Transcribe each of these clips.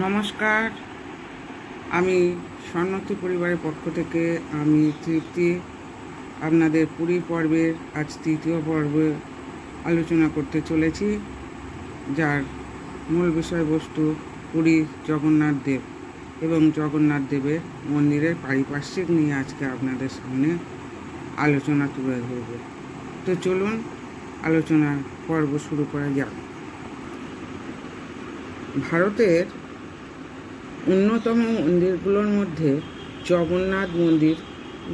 নমস্কার। আমি স্বর্ণতী পরিবারের পক্ষ থেকে আমি তৃপ্তি। আপনাদের পুরী পর্বের আজ তৃতীয় পর্বে আলোচনা করতে চলেছি, যার মূল বিষয়বস্তু পুরী জগন্নাথ দেব এবং জগন্নাথ দেবের মন্দিরের পারিপার্শ্বিক নিয়ে আজকে আপনাদের সামনে আলোচনা তুলে ধরব। তো চলুন আলোচনা পর্ব শুরু করা যাক। ভারতের অন্যতম মন্দিরগুলোর মধ্যে জগন্নাথ মন্দির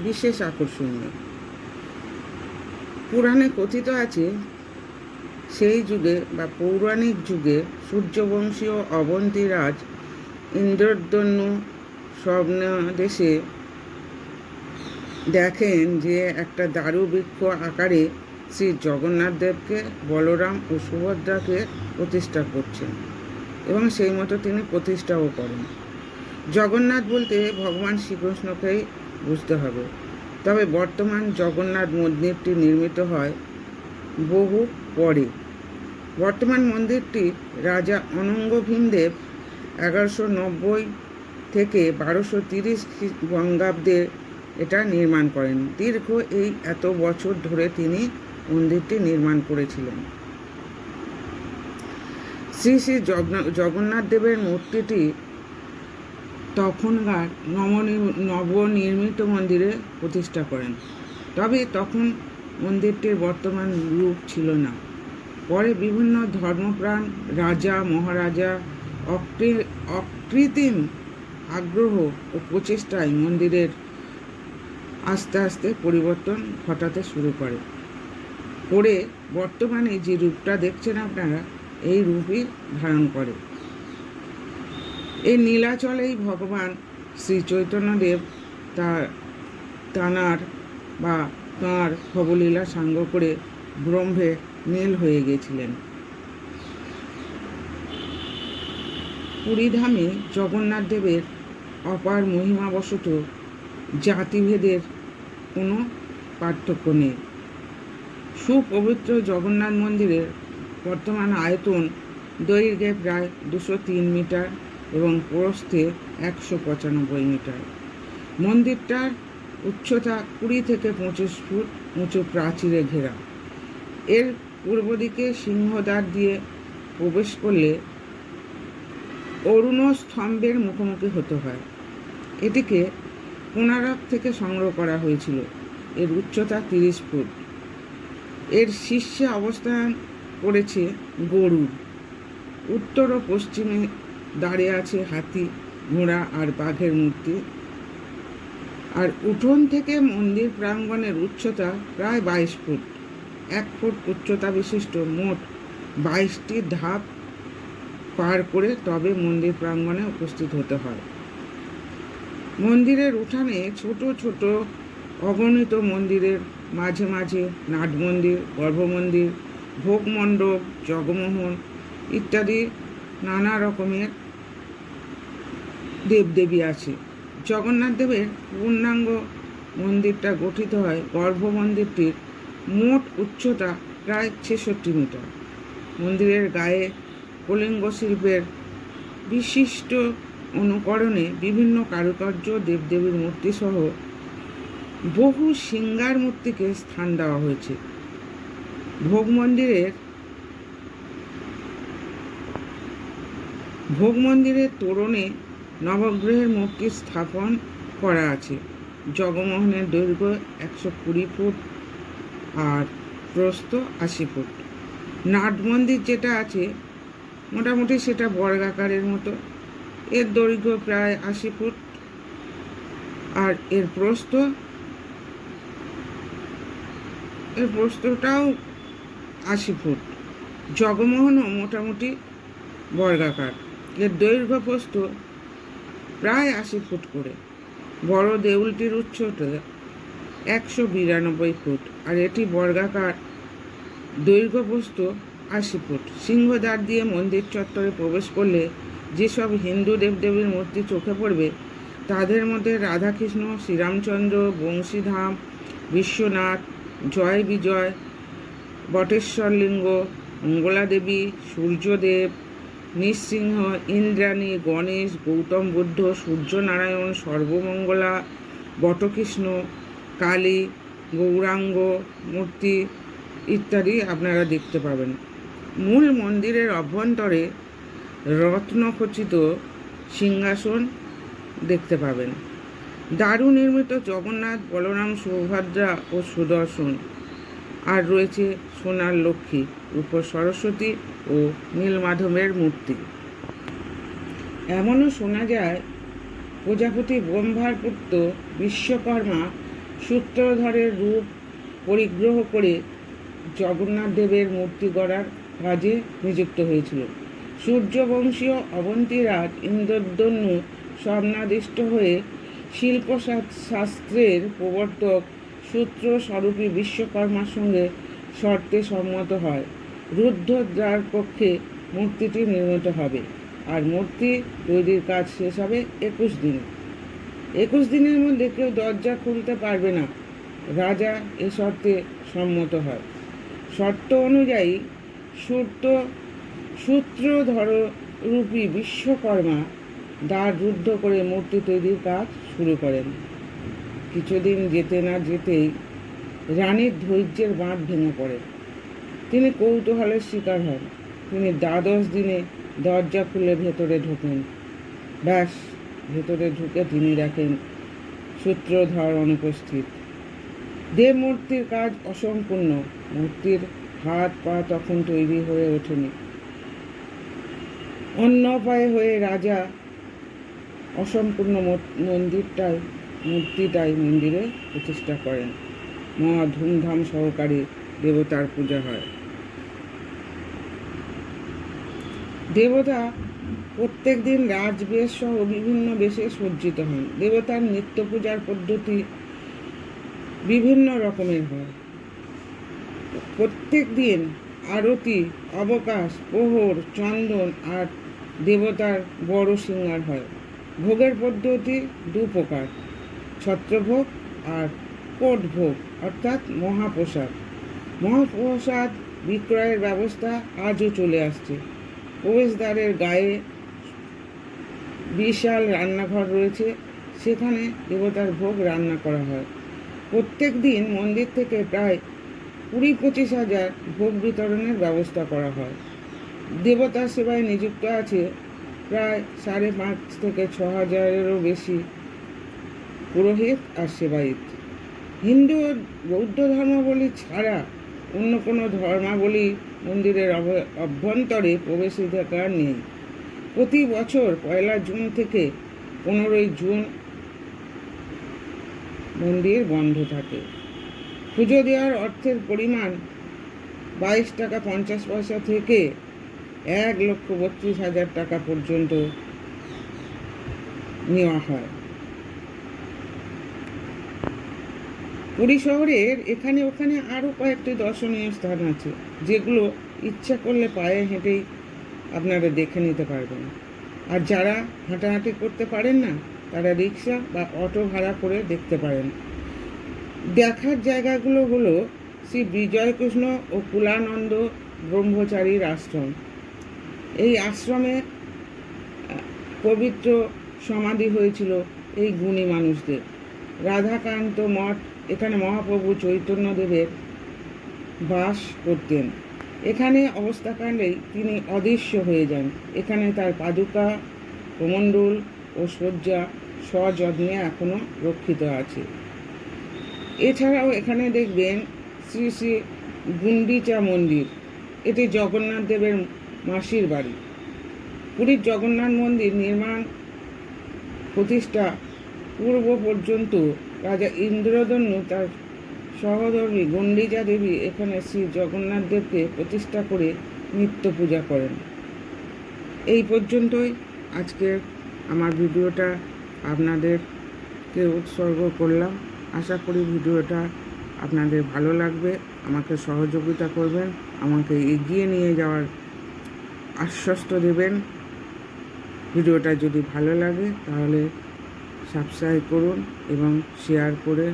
বিশেষ আকর্ষণীয়। পুরাণে কথিত আছে, সেই যুগে বা পৌরাণিক যুগে সূর্যবংশীয় অবন্তী রাজ ইন্দ্রদন্য স্বপ্ন দেশে দেখেন যে একটা দারু বৃক্ষ আকারে শ্রী জগন্নাথ দেবকে বলরাম ও সুভদ্রাকে প্রতিষ্ঠা করছেন। এবং সেই মতো তিনি প্রতিষ্ঠাও করেন। জগন্নাথ বলতে ভগবান শ্রীকৃষ্ণকেই বুঝতে হবে। তবে বর্তমান জগন্নাথ মন্দিরটি নির্মিত হয় বহু পরে। বর্তমান মন্দিরটি রাজা অনঙ্গ ভীমদেব এগারোশো নব্বই থেকে বারোশো তিরিশ বঙ্গাব্দে এটা নির্মাণ করেন। দীর্ঘ এই এত বছর ধরে তিনি মন্দিরটি নির্মাণ করেছিলেন। শ্রী শ্রী জগন্না- জগন্নাথ দেবের মূর্তিটি তখনকার নবনির- নবনির্মিত মন্দিরে প্রতিষ্ঠা করেন। তবে তখন মন্দিরটির বর্তমান রূপ ছিল না। পরে বিভিন্ন ধর্মপ্রাণ, রাজা, মহারাজা, অকৃ- অকৃত্রিম আগ্রহ ও প্রচেষ্টায় মন্দিরের আস্তে আস্তে পরিবর্তন ঘটাতে শুরু করে। করে বর্তমানে যে রূপটা দেখছেন আপনারা এই রূপই ধারণ করে। এই নীলাচলেই ভগবান শ্রী চৈতন্যদেব তার তানার বা তাঁর ভবলীলা সাঙ্গ করে ব্রহ্মে নীল হয়ে গেছিলেন। পুরীধামে জগন্নাথ দেবের অপার মহিমাবশত জাতিভেদের কোনো পার্থক্য নেই। সুপবিত্র জগন্নাথ মন্দিরের বর্তমান আয়তন দৈর্ঘ্যে প্রায় দুশো তিন মিটার এবং প্রস্থে একশো পঁচানব্বই মিটার। মন্দিরটার উচ্চতা কুড়ি থেকে পঁচিশ ফুট উঁচু প্রাচীরে ঘেরা। এর পূর্ব দিকে সিংহদ্বার দিয়ে প্রবেশ করলে অরুণ স্তম্ভের মুখোমুখি হতে হয়। এটিকে কোনারক থেকে সংগ্রহ করা হয়েছিল। এর উচ্চতা তিরিশ ফুট। এর শীর্ষে অবস্থান করেছে গরুড় উত্তর ও পশ্চিমে দাঁড়িয়ে আছে হাতি, ঘোড়া আর বাঘের মূর্তি। আর উঠোন থেকে মন্দির প্রাঙ্গণের উচ্চতা প্রায় বাইশ ফুট। এক ফুট উচ্চতা বিশিষ্ট, মোট বাইশটি ধাপ পার করে তবে মন্দির প্রাঙ্গণে উপস্থিত হতে হয়। মন্দিরের উঠানে ছোট ছোট অগণিত মন্দিরের মাঝে মাঝে নাট মন্দির গর্ভমন্দির ভোগ মণ্ডপ জগমোহন ইত্যাদি নানা রকমের দেবদেবী আছে। জগন্নাথ দেবের পূর্ণাঙ্গ মন্দিরটা গঠিত হয় গর্ভ মন্দিরটির মোট উচ্চতা প্রায় ছেষট্টি মিটার। মন্দিরের গায়ে কলিঙ্গ শিল্পের বিশিষ্ট অনুকরণে বিভিন্ন কারুকার্য দেবদেবীর মূর্তি সহ বহু সিঙ্গার মূর্তিকে স্থান দেওয়া হয়েছে। ভোগ মন্দিরের ভোগ মন্দিরের তোরণে নবগ্রহের মূর্তি স্থাপন করা আছে। জগমোহনের দৈর্ঘ্য একশো কুড়ি ফুট আর প্রস্থ আশি ফুট। নাট মন্দির যেটা আছে, মোটামুটি সেটা বর্গাকারের মতো। এর দৈর্ঘ্য প্রায় আশি ফুট আর এর প্রস্থ, এর প্রস্থটাও আশি ফুট। জগমোহনও মোটামুটি বর্গাকার। এর দৈর্ঘ্য প্রস্থ প্রায় আশি ফুট করে। বড় দেউলটির উচ্চতা একশো বিরানব্বই ফুট আর এটি বর্গাকার। দৈর্ঘ্য প্রস্থ আশি ফুট। সিংহদ্বার দিয়ে মন্দির চত্বরে প্রবেশ করলে যেসব হিন্দু দেবদেবীর মূর্তি চোখে পড়বে, তাদের মধ্যে রাধাকৃষ্ণ, শ্রীরামচন্দ্র, বংশীধাম, বিশ্বনাথ, জয় বিজয় বটেশ্বর লিঙ্গ, মঙ্গলা দেবী, সূর্যদেব, নৃসিংহ, ইন্দ্রাণী, গণেশ, গৌতম বুদ্ধ, সূর্যনারায়ণ, সর্বমঙ্গলা, বটকৃষ্ণ, কালী, গৌরাঙ্গ, মূর্তি ইত্যাদি আপনারা দেখতে পাবেন। মূল মন্দিরের অভ্যন্তরে রত্নখচিত সিংহাসন দেখতে পাবেন। দারু নির্মিত জগন্নাথ, বলরাম, সৌভদ্রা ও সুদর্শন। আর রয়েছে সোনার লক্ষ্মী উপর সরস্বতী ও নীলমাধবের মূর্তি। এমনও শোনা যায়, প্রজাপতি ব্রহ্মার পুত্র বিশ্বকর্মা সূত্রধরের রূপ পরিগ্রহ করে জগন্নাথ দেবের মূর্তি গড়ার কাজে নিযুক্ত হয়েছিল। সূর্যবংশীয় অবন্তীরাজ ইন্দ্রদন্যু স্বপ্নাদিষ্ট হয়ে শিল্প শাস্ত্রের প্রবর্তক সূত্র স্বরূপী বিশ্বকর্মার সঙ্গে শর্তে সম্মত হয়। রুদ্ধদ্রার পক্ষে মূর্তিটি নির্মিত হবে আর মূর্তি তৈরির কাজ শেষ হবে একুশ দিনে। একুশ দিনের মধ্যে কেউ দরজা খুলতে পারবে না। রাজা এ শর্তে সম্মত হয়। শর্ত অনুযায়ী সূত্র সূত্রধর রূপী বিশ্বকর্মা দ্বার রুদ্ধ করে মূর্তি তৈরির কাজ শুরু করেন। কিছুদিন যেতে না যেতেই রানীর ধৈর্যের বাঁধ ভেঙে পড়ে। তিনি কৌতূহলের শিকার হন। তিনি দ্বাদশ দিনে দরজা খুলে ভেতরে ঢোকেন। ব্যাস, ভেতরে ঢুকে তিনি দেখেন সূত্রধর অনুপস্থিত। দেব মূর্তির কাজ অসম্পূর্ণ। মূর্তির হাত পা তখন তৈরি হয়ে ওঠেনি। অন্য উপায়ে হয়ে রাজা অসম্পূর্ণ মন্দিরটাই মূর্তিটাই মন্দিরে প্রতিষ্ঠা করেন। মহা ধুমধাম সহকারে দেবতার পূজা হয়। দেবতা প্রত্যেক দিন রাজবেশ সহ বিভিন্ন বেশে সজ্জিত হন। দেবতার নিত্য পূজার পদ্ধতি বিভিন্ন রকমের হয়। প্রত্যেক দিন আরতি, অবকাশ, প্রহর, চন্দন আর দেবতার বড় সিঙ্গার হয়। ভোগের পদ্ধতি দু প্রকার ছত্রভোগ আর কোট ভোগ অর্থাৎ মহাপ্রসাদ। মহাপ্রসাদ বিক্রয়ের ব্যবস্থা আজও চলে আসছে। প্রবেশদ্বারের গায়ে বিশাল রান্নাঘর রয়েছে। সেখানে দেবতার ভোগ রান্না করা হয়। প্রত্যেক দিন মন্দির থেকে প্রায় কুড়ি পঁচিশ হাজার ভোগ বিতরণের ব্যবস্থা করা হয়। দেবতা সেবায় নিযুক্ত আছে প্রায় সাড়ে পাঁচ থেকে ছ হাজারেরও বেশি পুরোহিত আর সেবায়িত। হিন্দু বৌদ্ধ ধর্মাবলী ছাড়া অন্য কোনো ধর্মাবলী মন্দিরের অভ্যন্তরে প্রবেশাধিকার নেই। প্রতি বছর পয়লা জুন থেকে পনেরোই জুন মন্দির বন্ধ থাকে। পুজো দেওয়ার অর্থের পরিমাণ বাইশ টাকা পঞ্চাশ পয়সা থেকে এক লক্ষ বত্রিশ হাজার টাকা পর্যন্ত নেওয়া হয়। পুরী শহরের এখানে ওখানে আরও কয়েকটি দর্শনীয় স্থান আছে, যেগুলো ইচ্ছা করলে পায়ে হেঁটেই আপনারা দেখে নিতে পারবেন। আর যারা হাঁটাহাঁটি করতে পারেন না, তারা রিক্সা বা অটো ভাড়া করে দেখতে পারেন। দেখার জায়গাগুলো হলো শ্রী বিজয়কৃষ্ণ ও কুলানন্দ ব্রহ্মচারীর আশ্রম। এই আশ্রমে পবিত্র সমাধি হয়েছিল এই গুণী মানুষদের। রাধাকান্ত মঠ এখানে মহাপ্রভু চৈতন্যদেবের বাস করতেন। এখানে অবস্থাকালেই তিনি অদৃশ্য হয়ে যান। এখানে তার পাদুকা, প্রমণ্ডল ও শয্যা সযত্নে এখনও রক্ষিত আছে। এছাড়াও এখানে দেখবেন শ্রী শ্রী গুন্ডিচা মন্দির। এটি জগন্নাথ দেবের মাসির বাড়ি। পুরীর জগন্নাথ মন্দির নির্মাণ প্রতিষ্ঠা পূর্ব পর্যন্ত রাজা ইন্দ্রদন্য তার সহধর্মী গণ্ডিজা দেবী এখানে শ্রী জগন্নাথ দেবকে প্রতিষ্ঠা করে নিত্য পূজা করেন। এই পর্যন্তই আজকে আমার ভিডিওটা। আপনাদেরকে উৎসর্গ করলাম। আশা করি ভিডিওটা আপনাদের ভালো লাগবে। আমাকে সহযোগিতা করবেন। আমাকে এগিয়ে নিয়ে যাওয়ার আশ্বস্ত দেবেন। ভিডিওটা যদি ভালো লাগে তাহলে সাবস্ক্রাইব করুন এবং শেয়ার করে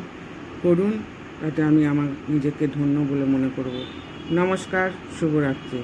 করুন, তাতে আমি আমার নিজেকে ধন্য বলে মনে করব। নমস্কার, শুভরাত্রি।